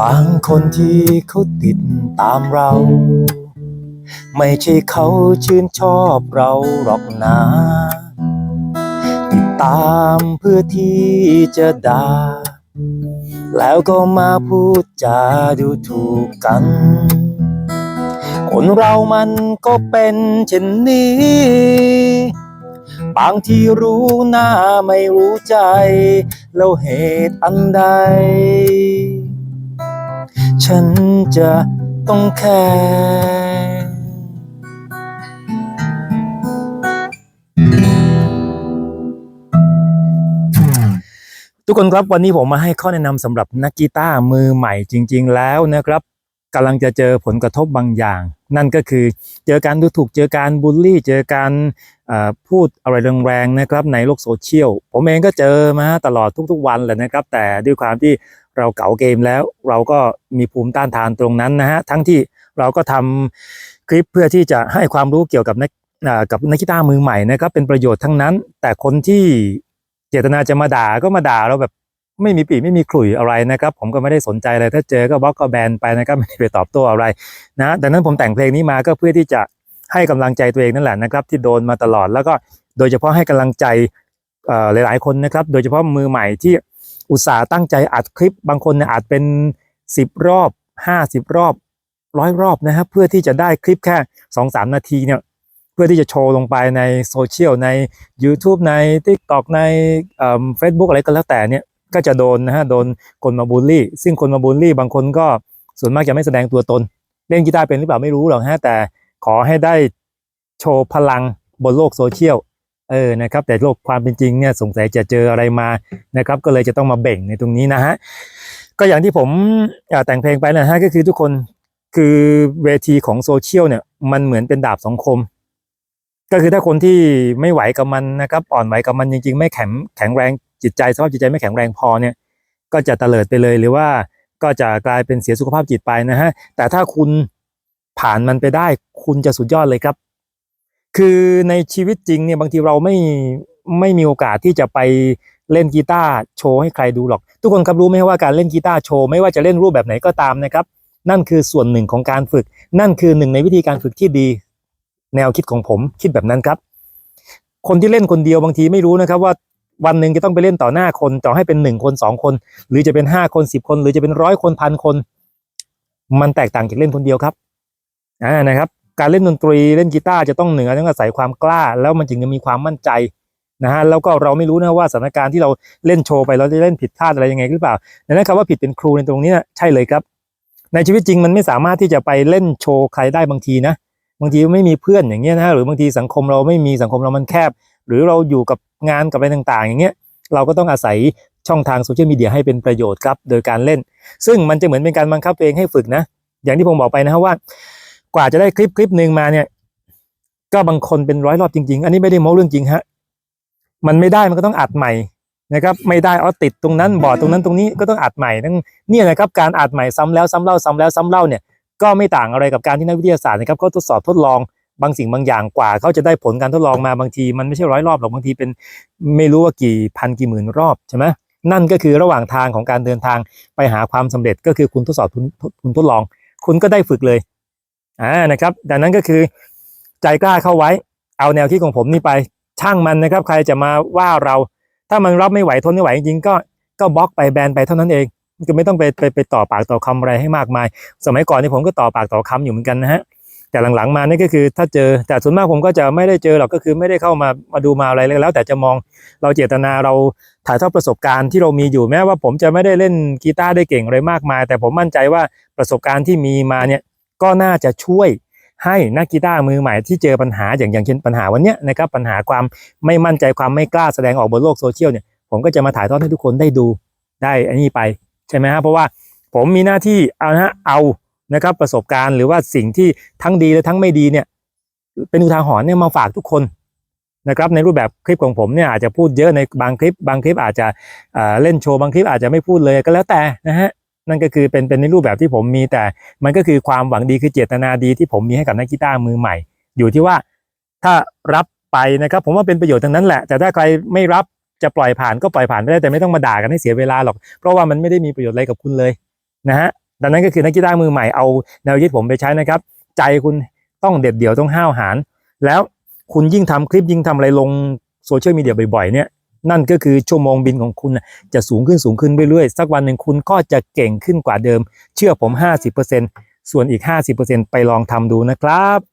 บางคนที่เขาติดตามเรา ไม่ใช่เขาชื่นชอบเราหรอกนะ ตามเพื่อที่จะด่า แล้วก็มาพูดจาดูถูกกัน คนเรามันก็เป็นเช่นนี้ บางทีรู้หน้าไม่รู้ใจ แล้วเหตุอันใด ฉันจะต้องแคร์ ทุกคนครับวันนี้ผมมาให้ข้อแนะนำสำหรับนักกีตาร์มือใหม่จริง ๆ แล้วนะครับกำลังจะเจอผลกระทบบางอย่าง นั่นก็คือเจอการดูถูกเจอการบูลลี่ เจอการพูดอะไรแรงๆนะครับในโลกโซเชียลผมเองก็เจอมาตลอดทุกๆวันแหละนะครับ แต่ด้วยความที่เราเก่าเกมแล้ว เราก็มีภูมิต้านทานตรงนั้นนะฮะทั้งที่เราก็ทำคลิปเพื่อที่จะให้ความรู้เกี่ยวกับนักกับนักกีตาร์มือใหม่นะครับเป็นประโยชน์ทั้งนั้น แต่คนที่ เจตนาจะมาด่าก็มาด่าเราแบบไม่มีปีไม่มีขลุ่ยอะไรนะครับ ผมก็ไม่ได้สนใจอะไรถ้าเจอก็บล็อกก็แบนไปนะครับไม่ได้ไปตอบโต้อะไรนะดังนั้นผมแต่งเพลงนี้มาก็เพื่อที่จะให้กำลังใจตัวเองนั่นแหละนะครับ ที่โดนมาตลอดแล้วก็โดยเฉพาะให้กำลังใจหลาย ๆ คนนะครับ โดยเฉพาะมือใหม่ที่อุตส่าห์ตั้งใจอัดคลิป บางคนเนี่ยอาจเป็น 10 รอบ 50 รอบร้อยรอบนะครับเพื่อที่จะได้คลิปแค่ 2-3 นาทีเนี่ย เพื่อที่จะโชว์ลงไปในโซเชียลใน YouTube ใน TikTok ในเฟซบุ๊กอะไรก็แล้วแต่เนี่ยก็จะโดนนะฮะโดนคนมาบูลลี่ ซึ่งคนมาบูลลี่บางคนก็ส่วนมากจะไม่แสดงตัวตน เล่นกีตาร์เป็นหรือเปล่าไม่รู้หรอกฮะแต่ขอให้ได้โชว์พลังบนโลกโซเชียลเออนะครับแต่โลกความเป็นจริงเนี่ยสงสัยจะเจออะไรมานะครับ ก็เลยจะต้องมาเบ่งในตรงนี้นะฮะก็อย่างที่ผมแต่งเพลงไปนะฮะก็คือทุกคนคือเวทีของโซเชียลเนี่ยมันเหมือนเป็นดาบสองคม ก็คือถ้าคนที่ไม่ไหวกับมันนะครับอ่อนไหวกับมันจริง ๆ ไม่แข็งแข็งแรงจิตใจสภาพจิตใจไม่แข็งแรงพอเนี่ย ก็จะเตลิดไปเลยหรือว่าก็จะกลายเป็นเสียสุขภาพจิตไปนะฮะแต่ถ้าคุณผ่านมันไปได้ คุณจะสุดยอดเลยครับ คือในชีวิตจริงเนี่ยบางทีเราไม่ไม่มีโอกาสที่จะไปเล่นกีตาร์โชว์ให้ใครดูหรอก ทุกคนครับรู้ไหมว่าการเล่นกีตาร์โชว์ไม่ว่าจะเล่นรูปแบบไหนก็ตามนะครับ นั่นคือส่วนหนึ่งของการฝึก นั่นคือหนึ่งในวิธีการฝึกที่ดี แนวคิดของผมคิดแบบนั้นครับ คนที่เล่นคนเดียวบางทีไม่รู้นะครับว่าวันหนึ่งจะต้องไปเล่นต่อหน้าคนต่อให้เป็นหนึ่งคนสองคน หรือจะเป็นห้าคนสิบคน หรือจะเป็นร้อยคนพันคน มันแตกต่างจากเล่นคนเดียวครับอ่านะครับ การเล่นดนตรีเล่นกีตาร์จะต้องเหนือต้องอาศัยความกล้า แล้วมันจึงจะมีความมั่นใจนะฮะแล้วก็เราไม่รู้นะว่าสถานการณ์ที่เราเล่นโชว์ไปเราจะเล่นผิดพลาดอะไรยังไงหรือเปล่าดังนั้นคำว่าผิดเป็นครูในตรงนี้นะใช่เลยครับ ในชีวิตจริงมันไม่สามารถที่จะไปเล่นโชว์ใครได้บางทีนะ บางทีไม่มีเพื่อนอย่างเงี้ยนะฮะหรือบางทีสังคมเราไม่มีสังคมเรามันแคบ หรือเราอยู่กับงานกับอะไรต่างๆ อย่างเงี้ยเราก็ต้องอาศัยช่องทางโซเชียลมีเดียให้เป็นประโยชน์ครับโดยการเล่น ซึ่งมันจะเหมือนเป็นการบังคับตัวเองให้ฝึกนะ อย่างที่ผมบอกไปนะครับว่า กว่าจะได้คลิปคลิปหนึ่งมาเนี่ย ก็บางคนเป็นร้อยรอบจริง ๆ อันนี้ไม่ได้โม้เรื่องจริงฮะมันไม่ได้มันก็ต้องอัดใหม่นะครับไม่ได้เอาติดตรงนั้นบอดตรงนั้นตรงนี้ก็ต้องอัดใหม่นั่นเนี่ยนะครับการอัดใหม่ซ้ำแล้วซ้ำเล่าซ้ำแล้วซ้ำเล่าเนี่ย ก็ไม่ต่างอะไรกับการที่นักวิทยาศาสตร์นะครับเขาทดสอบทดลองบางสิ่งบางอย่างกว่าเขาจะได้ผลการทดลองมาบางที มันไม่ใช่ร้อยรอบหรอกบางทีเป็นไม่รู้ว่ากี่พันกี่หมื่นรอบใช่ไหมนั่นก็คือระหว่างทางของการเดินทางไปหาความสำเร็จก็คือคุณทดสอบคุณคุณทดลอง คุณก็ได้ฝึกเลยอ่านะครับดังนั้นก็คือใจกล้าเข้าไว้ เอาแนวคิดของผมนี่ไปช่างมันนะครับ ใครจะมาว่าเรา ถ้ามันรับไม่ไหวทนไม่ไหวจริงๆก็ก็บล็อกไปแบนไปเท่านั้นเอง ก็ไม่ต้องไปไปไปต่อปากต่อคำอะไรให้มากมาย สมัยก่อนนี่ผมก็ต่อปากต่อคำอยู่เหมือนกันนะฮะแต่หลังๆมานี่ก็คือถ้าเจอแต่ส่วนมากผมก็จะไม่ได้เจอหรอกก็คือไม่ได้เข้ามามาดูมาอะไรเลยแล้ว แต่จะมองเราเจตนาเราถ่ายทอดประสบการณ์ที่เรามีอยู่แม้ว่าผมจะไม่ได้เล่นกีตาร์ได้เก่งอะไรมากมาย แต่ผมมั่นใจว่าประสบการณ์ที่มีมาเนี่ยก็น่าจะช่วยให้นักกีตาร์มือใหม่ที่เจอปัญหาอย่างอย่างเช่นปัญหาวันเนี้ยนะครับปัญหาความไม่มั่นใจความไม่กล้าแสดงออกบนโลกโซเชียลเนี่ยผมก็จะมาถ่ายทอดให้ทุกคนได้ดูได้อันนี้ไป ใช่ไหมฮะเพราะว่าผมมีหน้าที่เอานะฮะเอานะครับประสบการณ์หรือว่าสิ่งที่ทั้งดีและทั้งไม่ดีเนี่ยเป็นอุทาหรณ์เนี่ยมาฝากทุกคนนะครับในรูปแบบคลิปของผมเนี่ยอาจจะพูดเยอะในบางคลิป บางคลิปอาจจะเเล่นโชว์บางคลิปอาจจะไม่พูดเลยก็แล้วแต่นะฮะนั่นก็คือเป็นเป็นในรูปแบบที่ผมมีแต่ มันก็คือความหวังดีคือเจตนาดีที่ผมมีให้กับนักกีตาร์มือใหม่ อยู่ที่ว่าถ้ารับไปนะครับ ผมว่าเป็นประโยชน์ทั้งนั้นแหละ แต่ถ้าใครไม่รับ จะปล่อยผ่านก็ปล่อยผ่านไปได้แต่ไม่ต้องมาด่ากันให้เสียเวลาหรอก เพราะว่ามันไม่ได้มีประโยชน์อะไรกับคุณเลยนะฮะดังนั้นก็คือนักกีตามือใหม่เอาแนวคิดผมไปใช้นะครับ ใจคุณต้องเด็ดเดี่ยวต้องห้าวหาญแล้วคุณยิ่งทำคลิปยิ่งทำอะไรลงโซเชียลมีเดียบ่อยๆเนี่ยนั่นก็คือชั่วโมงบินของคุณจะสูงขึ้นสูงขึ้นเรื่อยๆ สักวันหนึ่งคุณก็จะเก่งขึ้นกว่าเดิม เชื่อผม 50%ส่วนอีก 50%ไปลองทำดูนะครับ